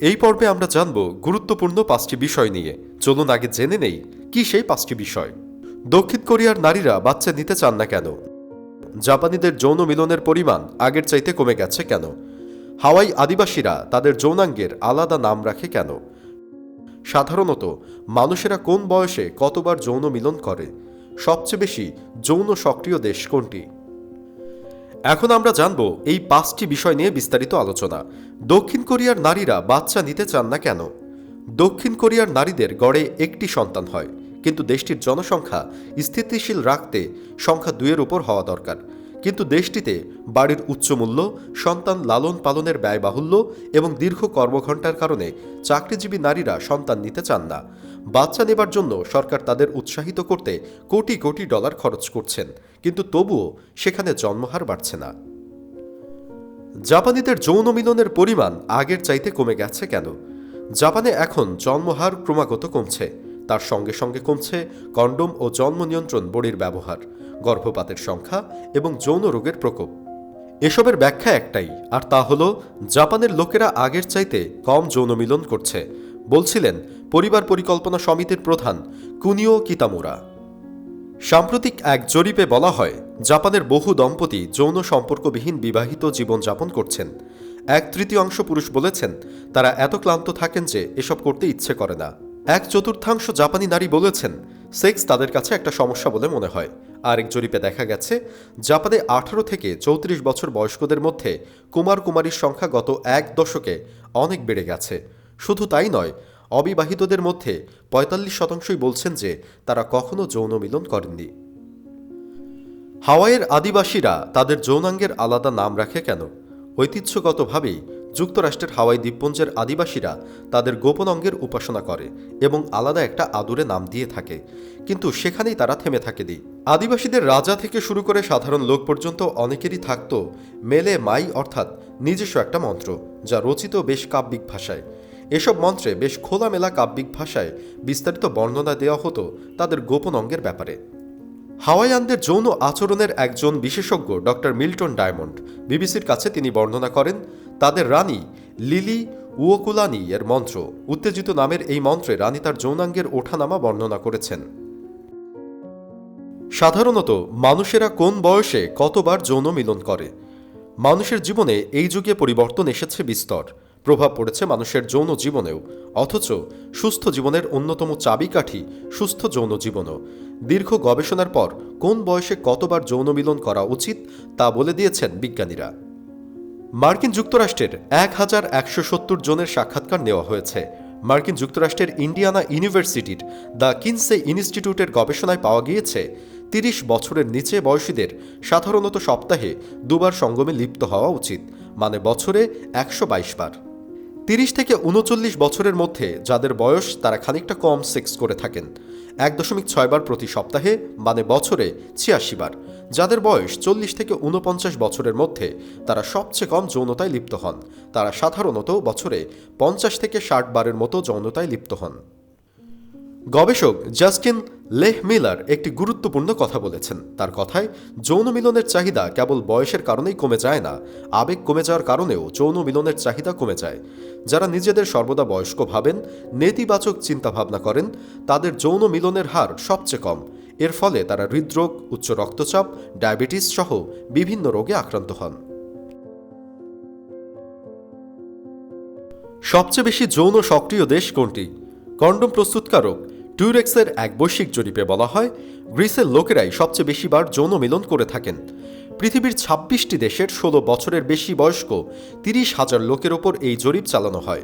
এই পর্বে আমরা জানব গুরুত্বপূর্ণ পাঁচটি বিষয় নিয়ে। চলুন আগে জেনে নেই কি সেই পাঁচটি বিষয়। দক্ষিণ কোরিয়ার নারীরা বাচ্চা নিতে চান না কেন? জাপানিদের যৌন মিলনের পরিমাণ আগের চাইতে কমে গেছে কেন? হাওয়াই আদিবাসীরা তাদের যৌনাঙ্গের আলাদা নাম রাখে কেন? সাধারণত, মানুষেরা কোন বয়সে কতবার যৌন মিলন করে? সবচেয়ে বেশি যৌন সক্রিয় দেশ কোনটি? এখন আমরা জানব এই পাঁচটি বিষয় নিয়ে বিস্তারিত আলোচনা। দক্ষিণ কোরিয়ার নারীরা বাচ্চা নিতে চান না কেন? দক্ষিণ কোরিয়ার নারীদের গড়ে একটি সন্তান হয়, কিন্তু দেশটির জনসংখ্যা স্থিতিশীল রাখতে সংখ্যা দুইয়ের উপর হওয়া দরকার। কিন্তু দেশটিতে বাড়ির উচ্চ মূল্য সন্তান লালন পালনের ব্যয়বাহুল্য এবং দীর্ঘ কর্মঘণ্টার কারণে চাকরিজীবী নারীরা সন্তান নিতে চান না। বাচ্চা নেবার জন্য সরকার তাদের উৎসাহিত করতে কোটি কোটি ডলার খরচ করছেন, কিন্তু তবুও সেখানে জন্মহার বাড়ছে না। জাপানিদের যৌন মিলনের পরিমাণ আগের চাইতে কমে গেছে কেন? জাপানে এখন জন্মহার ক্রমাগত কমছে। তার সঙ্গে সঙ্গে কমছে কন্ডোম ও জন্ম নিয়ন্ত্রণ বড়ির ব্যবহার, গর্ভপাতের সংখ্যা এবং যৌন রোগের প্রকোপ। এসবের ব্যাখ্যা একটাই, আর তা হলো, জাপানের লোকেরা আগের চাইতে কম যৌন মিলন করছে, বলছিলেন পরিবার পরিকল্পনা সমিতির প্রধান কুনিও কিতামুরা। সাম্প্রতিক এক জরিপে বলা হয় জাপানের বহু দম্পতি যৌন সম্পর্কবিহীন বিবাহিত জীবনযাপন করছেন। এক তৃতীয়াংশ পুরুষ বলেছেন, তারা এত ক্লান্ত থাকেন যে এসব করতে ইচ্ছে করে না। এক চতুর্থাংশ জাপানি নারী বলেছেন, সেক্স তাদের কাছে একটা সমস্যা বলে মনে হয়। আরেক জরিপে দেখা গেছে, জাপানে আঠারো থেকে চৌত্রিশ বছর বয়স্কদের মধ্যে কুমার কুমারীর সংখ্যা গত এক দশকে অনেক বেড়ে গেছে। শুধু তাই নয়, অবিবাহিতদের মধ্যে পঁয়তাল্লিশ শতাংশই বলছেন যে তারা কখনো যৌন মিলন করেননি। হাওয়াইয়ের আদিবাসীরা তাদের যৌনাঙ্গের আলাদা নাম রাখে কেন? ঐতিহ্যগতভাবেই যুক্তরাষ্ট্রের হাওয়াই দ্বীপপুঞ্জের আদিবাসীরা তাদের গোপন অঙ্গের উপাসনা করে এবং আলাদা একটা আদুরে নাম দিয়ে থাকে। কিন্তু সেখানেই তারা থেমে থাকে দি আদিবাসীদের রাজা থেকে শুরু করে সাধারণ লোক পর্যন্ত অনেকেরই থাকত মেলে মাই অর্থাৎ নিজস্ব একটা মন্ত্র, যা রচিত বেশ কাব্যিক ভাষায়। এসব মন্ত্রে বেশ খোলামেলা কাব্যিক ভাষায় বিস্তারিত বর্ণনা দেওয়া হতো তাদের গোপন অঙ্গের ব্যাপারে। হাওয়াইয়ানদের যৌন আচরণের একজন বিশেষজ্ঞ ডক্টর মিল্টন ডায়মন্ড বিবিসির কাছে তিনি বর্ণনা করেন, তাদের রানী লিলি উওকুলানি এর মন্ত্র, উত্তেজিত নামের এই মন্ত্রে রানী তার যৌনাঙ্গের ওঠানামা বর্ণনা করেছেন। সাধারণত মানুষেরা কোন বয়সে কতবার যৌন মিলন করে? মানুষের জীবনে এই যুগে পরিবর্তন এসেছে বিস্তর। প্রভাব পড়েছে মানুষের যৌন জীবনেও, অথচ সুস্থ জীবনের অন্যতম চাবিকাঠি সুস্থ যৌন জীবনও। দীর্ঘ গবেষণার পর কোন বয়সে কতবার যৌন মিলন করা উচিত তা বলে দিয়েছেন বিজ্ঞানীরা। মার্কিন যুক্তরাষ্ট্রের এক হাজার একশো সত্তর জনের সাক্ষাৎকার নেওয়া হয়েছে। মার্কিন যুক্তরাষ্ট্রের ইন্ডিয়ানা ইউনিভার্সিটির দ্য কিনসে ইনস্টিটিউটের গবেষণায় পাওয়া গিয়েছে, তিরিশ বছরের নিচে বয়সীদের সাধারণত সপ্তাহে দুবার সঙ্গমে লিপ্ত হওয়া উচিত মানে বছরে একশো বাইশ বার। তিরিশ থেকে উনচল্লিশ বছরের মধ্যে যাদের বয়স তারা খানিকটা কম সেক্স করে থাকেন। এক দশমিক ছয়বার প্রতি সপ্তাহে মানে বছরে ছিয়াশি বার। যাদের বয়স চল্লিশ থেকে উনপঞ্চাশ বছরের মধ্যে, তারা সবচেয়ে কম যৌনতায় লিপ্ত হন। তারা সাধারণত বছরে পঞ্চাশ থেকে ষাট বারের মতো যৌনতায় লিপ্ত হন। গবেষক জাস্টিন লেহ মিলার একটি গুরুত্বপূর্ণ কথা বলেছেন। তার কথায়, যৌন মিলনের চাহিদা কেবল বয়সের কারণেই কমে যায় না, আবেগ কমে যাওয়ার কারণেও যৌন মিলনের চাহিদা কমে যায়। যারা নিজেদের সর্বদা বয়স্ক ভাবেন, নেতিবাচক চিন্তাভাবনা করেন, তাদের যৌন মিলনের হার সবচেয়ে কম। এর ফলে তারা হৃদরোগ, উচ্চ রক্তচাপ, ডায়াবেটিস সহ বিভিন্ন রোগে আক্রান্ত হন। সবচেয়ে বেশি যৌন সক্রিয় দেশ কোনটি? কন্ডম প্রস্তুতকারক টুরেক্সের এক বৈশ্বিক জরিপে বলা হয়, গ্রিসের লোকেরাই সবচেয়ে বেশিবার যৌন মিলন করে থাকেন। পৃথিবীর ছাব্বিশটি দেশের ষোলো বছরের বেশি বয়স্ক তিরিশ হাজার লোকের ওপর এই জরিপ চালানো হয়।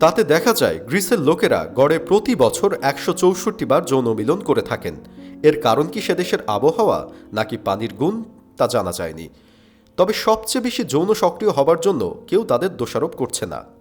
তাতে দেখা যায়, গ্রিসের লোকেরা গড়ে প্রতি বছর একশো চৌষট্টি বার যৌন মিলন করে থাকেন। এর কারণ কি সে দেশের আবহাওয়া, নাকি পানির গুণ, তা জানা যায়নি। তবে সবচেয়ে বেশি যৌন সক্রিয় হবার জন্য কেউ তাদের দোষারোপ করছে না।